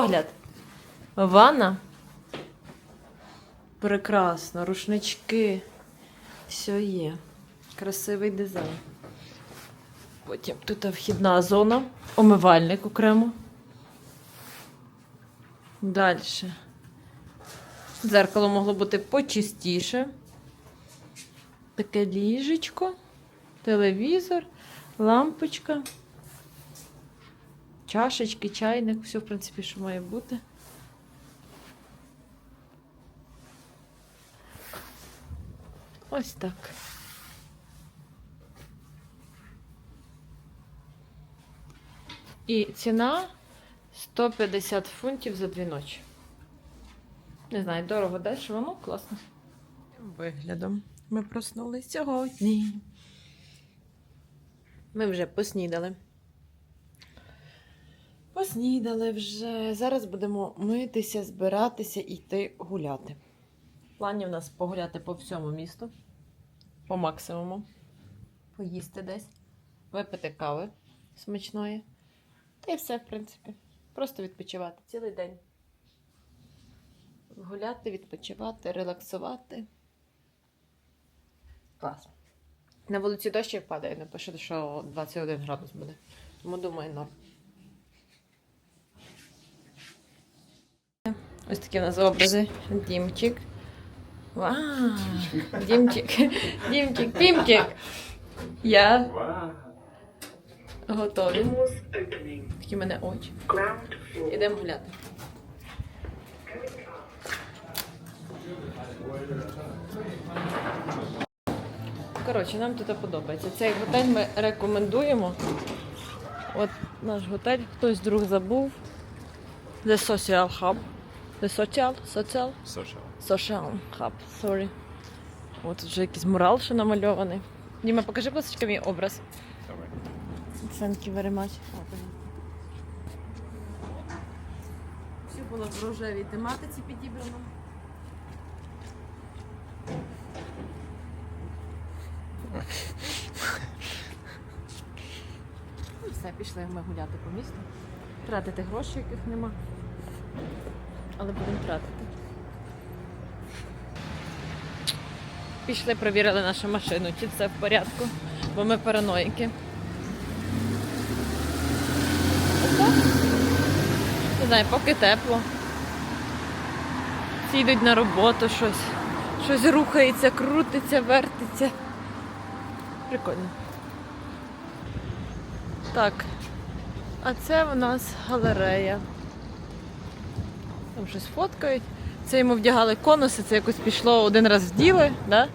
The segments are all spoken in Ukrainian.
Погляд. Ванна. Прекрасно, рушнички. Все є. Красивий дизайн. Потім тут вхідна зона, умивальник окремо. Далі. Дзеркало могло бути почистіше. Таке ліжечко, телевізор, лампочка, чашечки, чайник, все, в принципі, що має бути. Ось так. І ціна 150 фунтів за дві ночі. Не знаю, дорого дешево, ну класно. Виглядом. Ми проснулись сьогодні. Ми вже поснідали. Поснідали вже. Зараз будемо митися, збиратися і йти гуляти. Плані в нас погуляти по всьому місту, по максимуму. Поїсти десь, випити кави смачної. Та й все, в принципі. Просто відпочивати цілий день. Гуляти, відпочивати, релаксувати. Клас. На вулиці дощик падає, напише, що 21 градус буде. Тому думаю, норм. Ось такі у нас образи. Дімчик. Вау! Дімчик. Дімчик, Дімчик. Я готові. Такі в мене очі. Ідемо гуляти. Коротше, нам тут подобається. Цей готель ми рекомендуємо. От наш готель, хтось друг забув. The Social Hub. The Social? Social? Social. Social Hub, sorry. От вже якийсь мурал ще намальований. Діма, покажи, будь ласка, мій образ. Давай. Thank you very much. Все було в рожевій тематиці підібрано. Ну все, пішли ми гуляти по місту. Тратити гроші, яких нема. Але будемо тратити. Пішли, перевірили нашу машину, чи все в порядку, бо ми параноїки. Не знаю, поки тепло. Всі йдуть на роботу, щось. Щось рухається, крутиться, вертиться. Прикольно. Так. А це в нас галерея. Там щось фоткають. Це йому вдягали конуси, це якось пішло один раз вділи, да?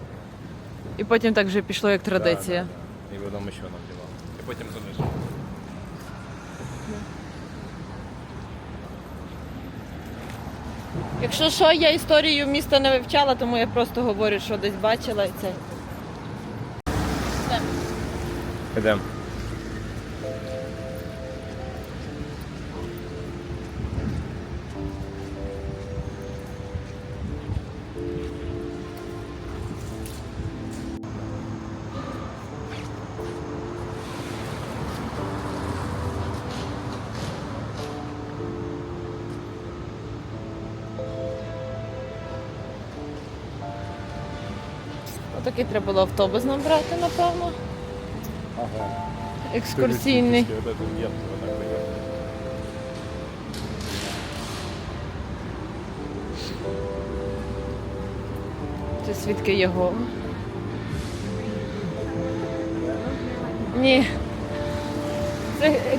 І потім так вже пішло як традиція. Да, да, да. І потім ще надівав. І потім залишив. Якщо що, я історію міста не вивчала, тому я просто говорю, що десь бачила і це. Все. Ідемо. Треба було автобус нам брати, напевно. Ага. Екскурсійний. Це свідки його. Ні. Це ек-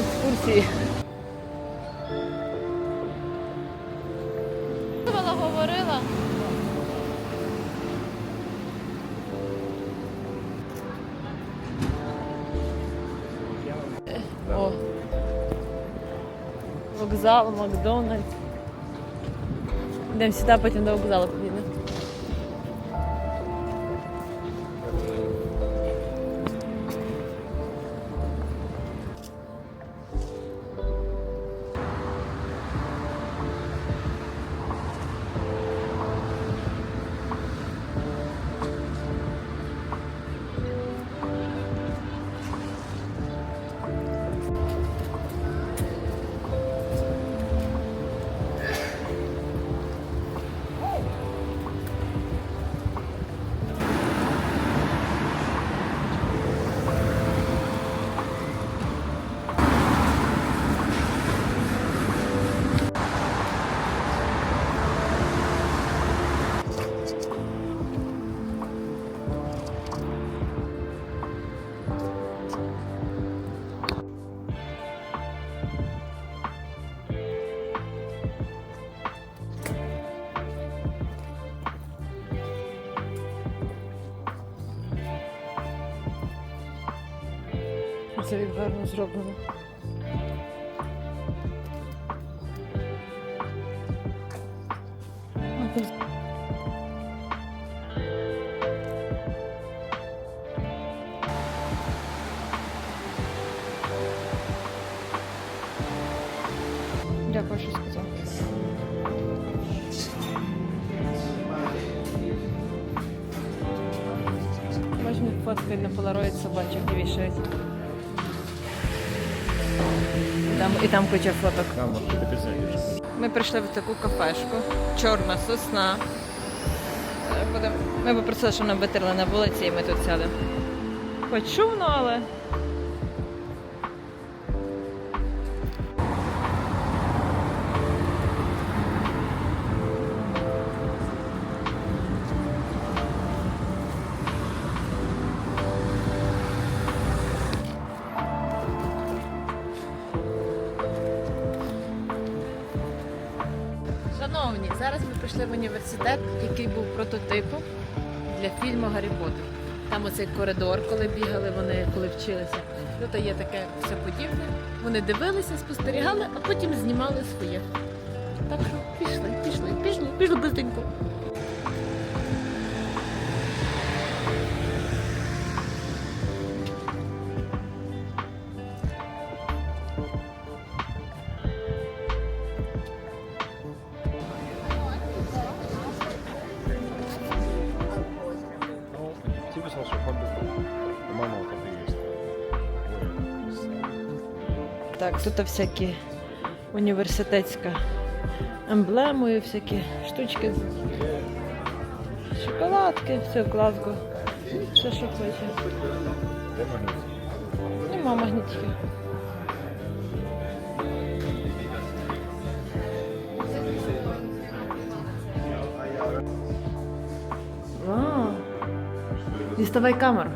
екскурсії. Вона говорила. Вокзал, Макдональдс. Йдемо сюди, потім до вокзалу гарно зроблено. А, тут Дякую, що сказав. Можна фоткати на полароїд собачок і вішають. Там, і там куча фоток. Ми прийшли в таку кафешку. Чорна сосна. Е, Ми попросили, щоб нам витерли на вулиці, і ми тут сядемо. Хоч шумно, але. Університет, який був прототипом для фільму Гаррі Поттер. Там оцей коридор, коли бігали вони, коли вчилися. Тут є таке все подібне. Вони дивилися, спостерігали, а потім знімали своє. Так що пішли, пішли, пішли, пішли быстренько. Тут всякі університетська емблемою, всякі штучки. Шоколадки, все, Глазго. Все, що хоче. Нема магнітиків. А, Діставай камеру.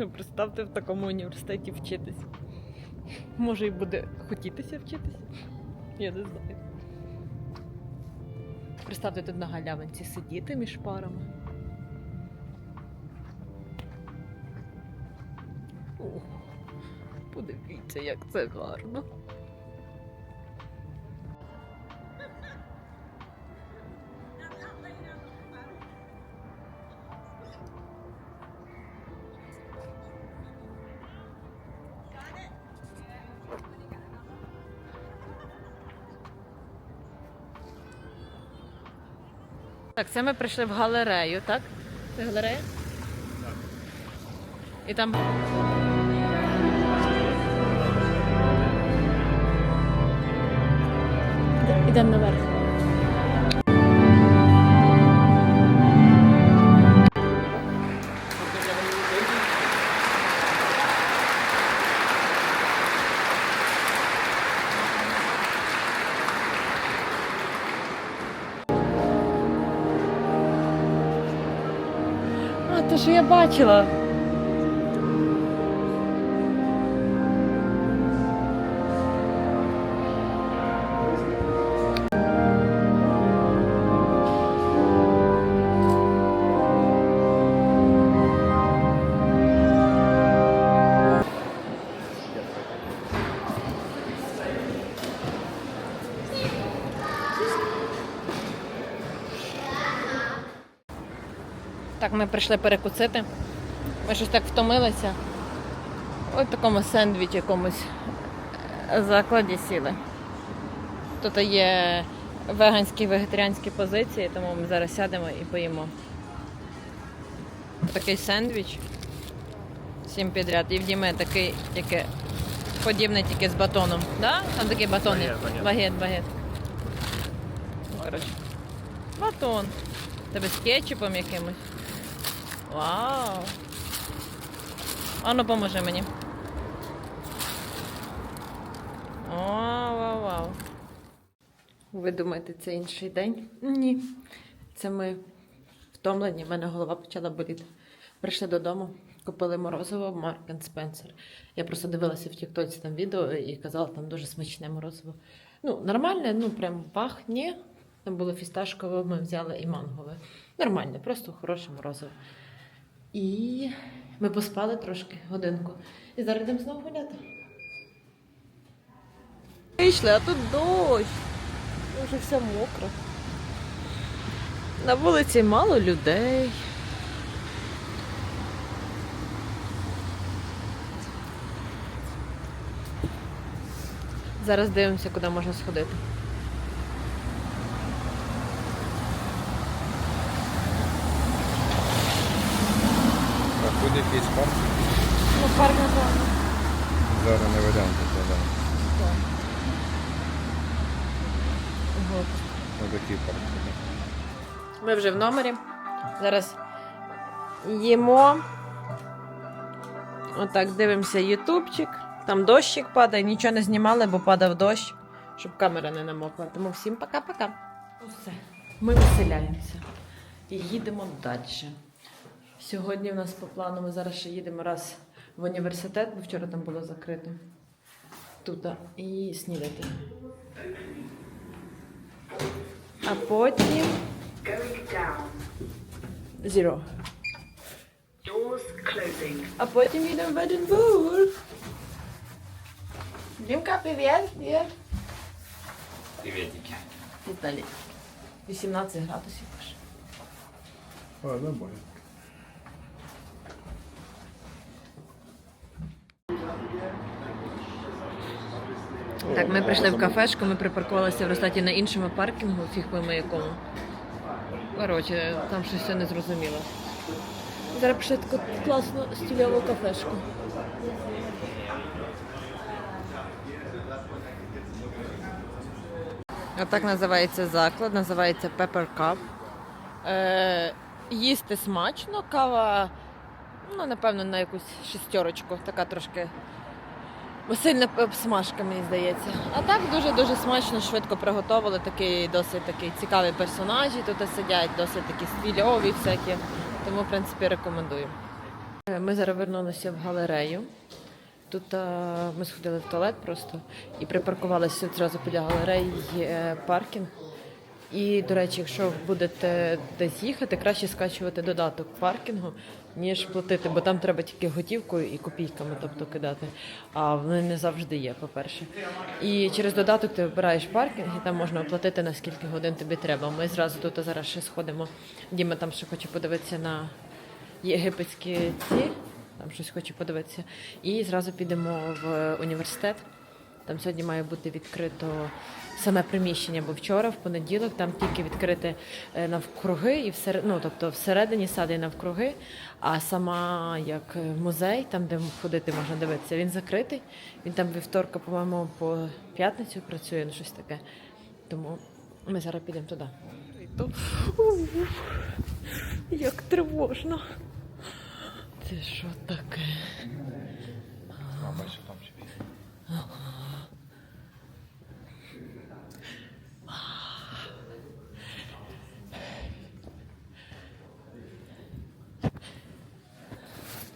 Ну, представте в такому університеті вчитись. Може і буде хотітися вчитись. Я не знаю. Представте тут на галявинці сидіти між парами. О, подивіться, як це гарно. Так, це ми прийшли в галерею, так? Це галерея? Так. І там. Ідемо наверх. Бачила. Так, ми прийшли перекусити. Ми щось так втомилися. Ось в такому сендвічі якомусь е, закладі сіли. Тут є веганські вегетаріанські позиції, тому ми зараз сядемо і поїмо. Такий сендвіч. Всім підряд. І в Діми такий, тільки подібний тільки з батоном. Да? Там такий батон. Багет, багет. багет. багет. Ну, Коротше. Батон. Тебе з кетчупом якимось. Вау! Ану, поможи мені. Вау, вау, вау. Ви думаєте, це інший день? Ні. Це ми втомлені, в мене голова почала боліти. Прийшли додому, купили морозиво Марк Спенсер. Я просто дивилася в Тіктоці там відео і казала, там дуже смачне морозиво. Ну, нормальне, ну прям пахне. Там було фісташкове, ми взяли і мангове. Нормальне, просто хороше морозиво. І ми поспали трошки годинку. І зараз йдемо знову гуляти. Вийшли, а тут дощ. Вже все мокро. На вулиці мало людей. Зараз дивимося, куди можна сходити. Тут якийсь парк. Ну, парк напевно. Зараз не варіант, да. Ось такий парк. Ми вже в номері. Зараз їмо. Отак дивимося ютубчик. Там дощик падає, нічого не знімали, бо падав дощ, щоб камера не намокла. Тому всім пока-пока. Все. Ми виселяємося і їдемо далі. Сьогодні в нас по плану ми зараз ще їдемо раз в університет, бо вчора там було закрито. Тут і снідати. А потім. Zero. Doors closing. А потім їдемо в Единбург. Дімка, привіт. Є. Привітики. Італії. 18 градусів. А, нормально. Так, ми прийшли в кафешку, ми припаркувалися в Ростаті на іншому паркінгу, фіг пойми якому. Коротше, там щось все незрозуміло. Зараз пішли таку класну стильову кафешку. Отак називається заклад, називається Pepper Cup. Е, їсти смачно, кава, ну, напевно, на якусь шістерочку, така трошки сильна обсмажка, мені здається. А так дуже-дуже смачно, швидко приготували. Такий досить такий цікаві персонажі тут сидять, досить такі стільові всякі. Тому, в принципі, рекомендую. Е, Ми зараз вернулися в галерею. Тут а, ми сходили в туалет просто і припаркувалися одразу біля галереї є паркінг. І, до речі, якщо будете десь їхати, краще скачувати додаток паркінгу, ніж платити, бо там треба тільки готівкою і копійками, тобто кидати. А вони не завжди є, по-перше. І через додаток ти вибираєш паркінг, і там можна оплатити на скільки годин тобі треба. Ми зразу тут зараз ще сходимо. Діма там ще хоче подивитися на єгипетські ці, там щось хоче подивитися. І зразу підемо в університет. Там сьогодні має бути відкрито саме приміщення, бо вчора, в понеділок, там тільки відкрите е, навкруги, і всер... ну, тобто всередині сади і навкруги, а сама як е, музей, там, де ходити можна дивитися, він закритий. Він там вівторка, по-моєму, по п'ятницю працює, ну щось таке. Тому ми зараз підемо туди. Як тривожно. Це що таке? Мама ще там ще.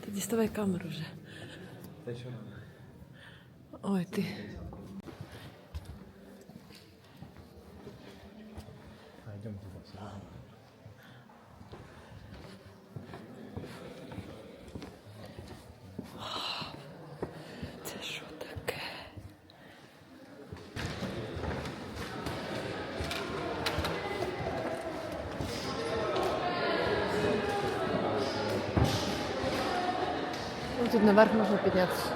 Діставай камеру вже. Ой, ти. Пойдем туда. Це що таке? Ну, Тут наверх можна піднятися.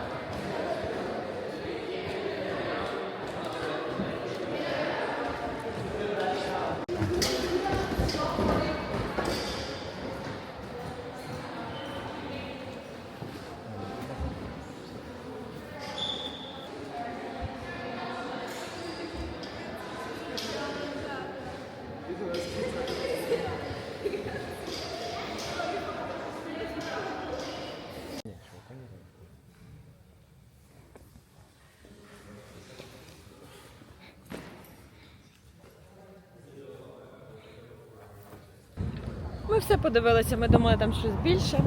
Ми все подивилися, ми думали там щось більше.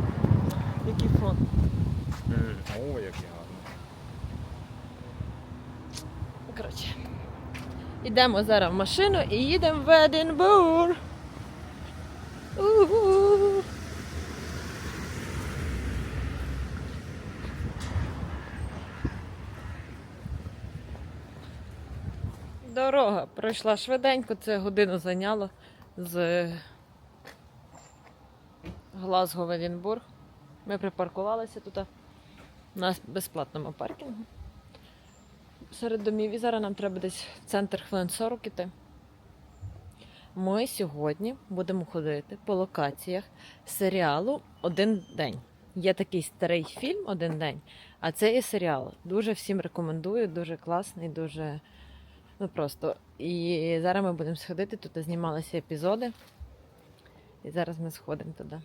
Який фон. О, як я гарно. Коротше. Йдемо зараз в машину і їдемо в Единбург. У-у-у. Дорога пройшла швиденько, це годину зайняло з Глазго в Единбург. Ми припаркувалися тут на безплатному паркінгу серед домів. І зараз нам треба десь в центр хвилин 40 іти. Ми сьогодні будемо ходити по локаціях серіалу Один день. Є такий старий фільм Один день, а це є серіал. Дуже всім рекомендую, дуже класний, дуже ну просто. І зараз ми будемо сходити, тут знімалися епізоди. І зараз ми сходимо туди.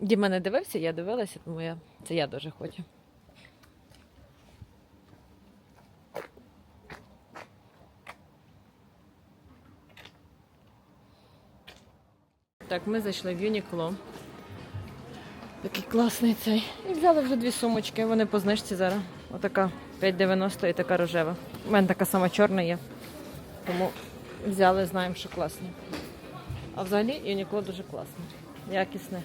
Діма не дивився, я дивилася, тому я, це я дуже хочу. Так, ми зайшли в Юнікло. Такий класний цей. І взяли вже дві сумочки. Вони по знижці зараз. Отака 5,90 і така рожева. У мене така сама чорна є. Тому взяли, знаємо, що класні. А взагалі Юнікло дуже класне. Якісне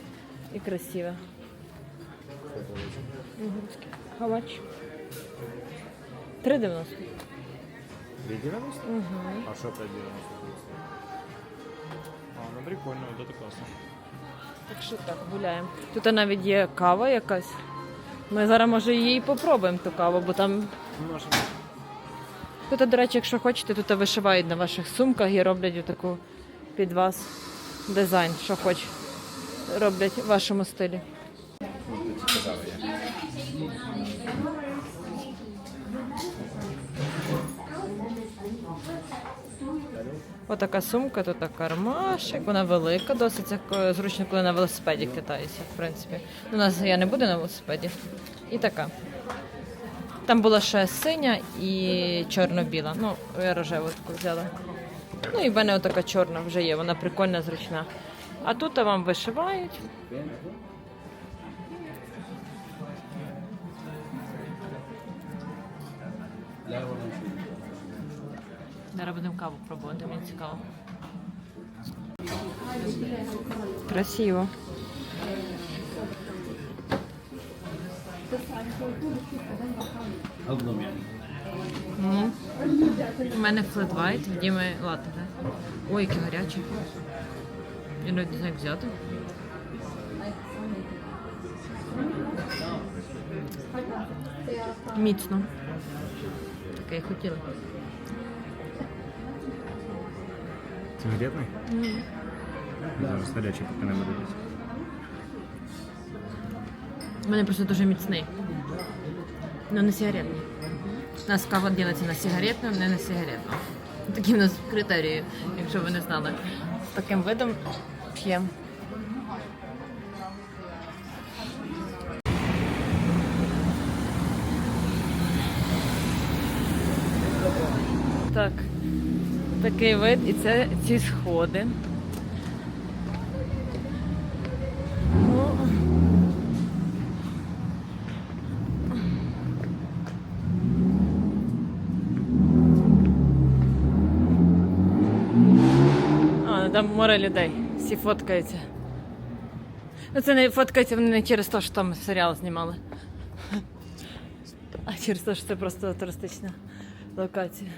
і красиве. Угу. How much? 3,90. 3,90? Угу. А що 5,90 А, ну прикольно, вот это класно. Так що так, гуляємо. Тут навіть є кава якась. Ми зараз, може, її попробуємо, ту каву, бо там. Може. Тут, до речі, якщо хочете, тут вишивають на ваших сумках і роблять таку під вас дизайн, що хоч роблять в вашому стилі. Отака сумка, тут кармашик, вона велика, досить це зручно, коли на велосипеді катаюся, в принципі. У нас я не буду на велосипеді. І така. Там була ще синя і чорно-біла. Ну, я рожеву таку взяла. Ну і в мене отака чорна вже є, вона прикольна, зручна. А тут вам вишивають. Зараз будемо каву пробувати, мені цікаво. Красиво. Ну, у мене флет вайт, в Діми латте. Ой, яке гаряче. Я навіть не знаю, як взяти. Міцно. Таке я хотіла. Сигаретный? Даже горячий пока не буду. У мене просто дуже міцний. Ну, не сигаретний. У нас кава ділиться на сигаретну, не на сигаретну. Такі в нас критерії, якщо ви не знали. З таким видом також. Так, такий вид, і це ці сходи. Ну. Ну там море людей. Всі фоткаються. Ну, це не фоткаються вони не через те, що там серіал знімали. А через те, що це просто туристична локація.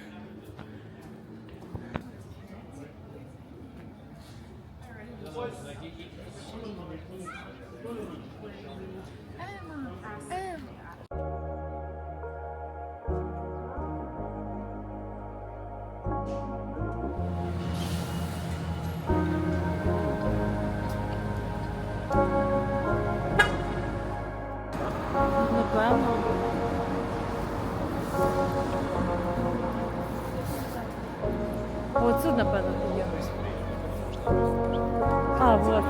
Оцю, напевно, є. А, вот.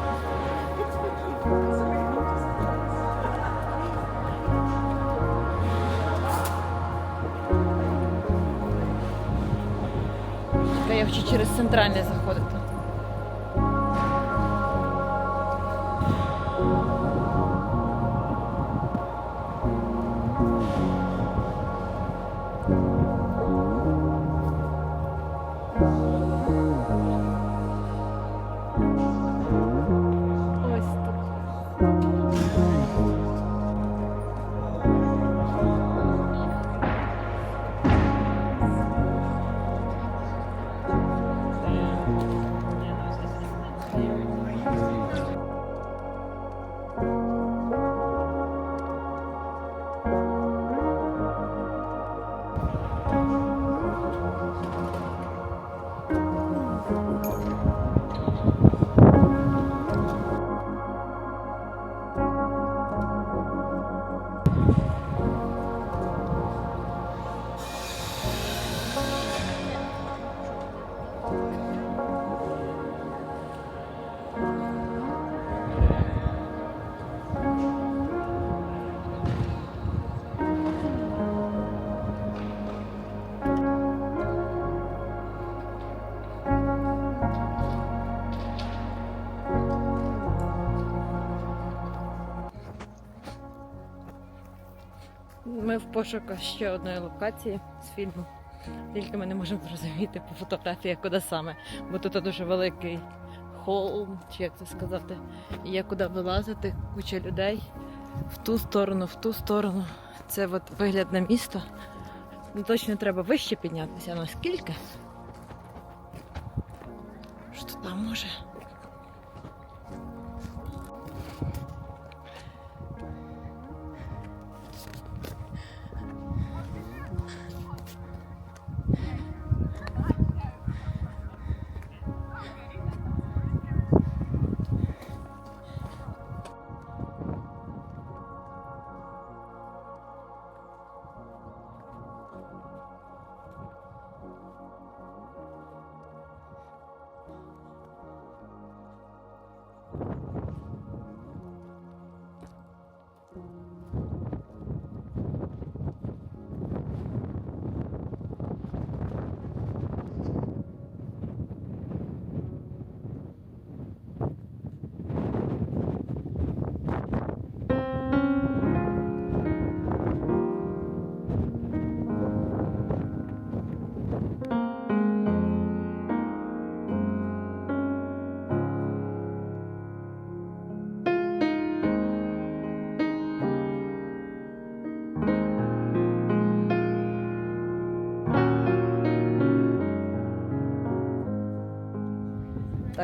Я хочу через центральне заходити. Ми в пошуках ще одної локації з фільму. Тільки ми не можемо зрозуміти по фотографіях, куди саме. Бо тут дуже великий холм, чи як це сказати. І є куди вилазити, куча людей в ту сторону, в ту сторону. Це от вигляд на місто. Ну, точно треба вище піднятися. Наскільки? Що там може?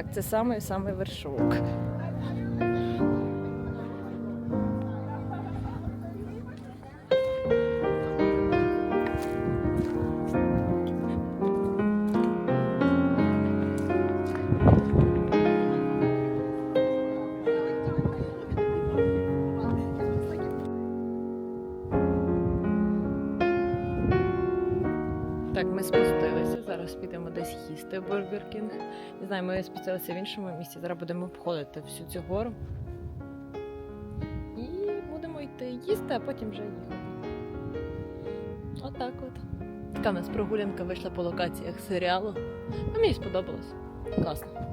Так, це самий вершок. Бургер Кінг. Не знаю, ми спустилися в іншому місці. Зараз будемо обходити всю цю гору. І будемо йти їсти, а потім вже їхати. Отак от. Така в нас прогулянка вийшла по локаціях серіалу. А мені сподобалось. Класно.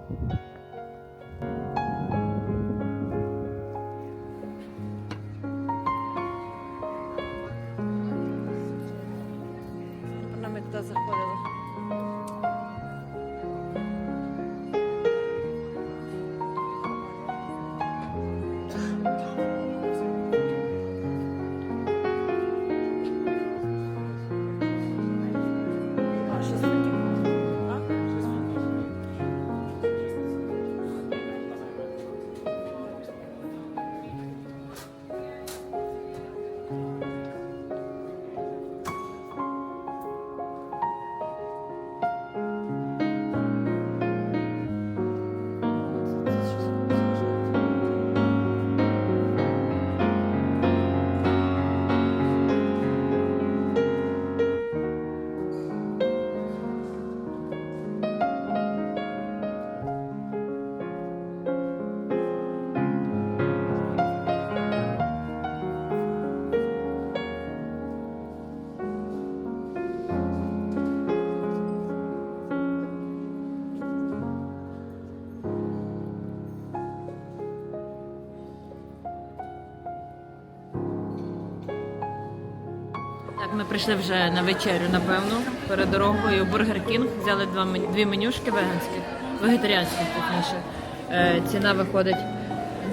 Ми прийшли вже на вечерю, напевно, перед дорогою. Бургер Кінг взяли два дві менюшки веганських, вегетаріанських, точніше. Е, ціна виходить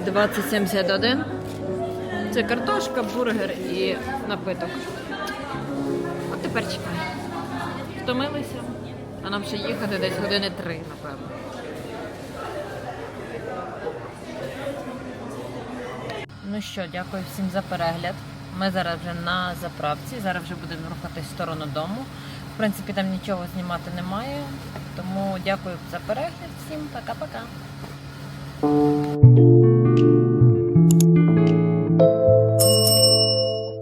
20,71. Це картошка, бургер і напиток. От тепер чекаємо. Втомилися, а нам ще їхати десь години три, напевно. Ну що, дякую всім за перегляд. Ми зараз вже на заправці. Зараз вже будемо рухатись в сторону дому. В принципі, там нічого знімати немає. Тому дякую за перегляд. Всім пока-пока.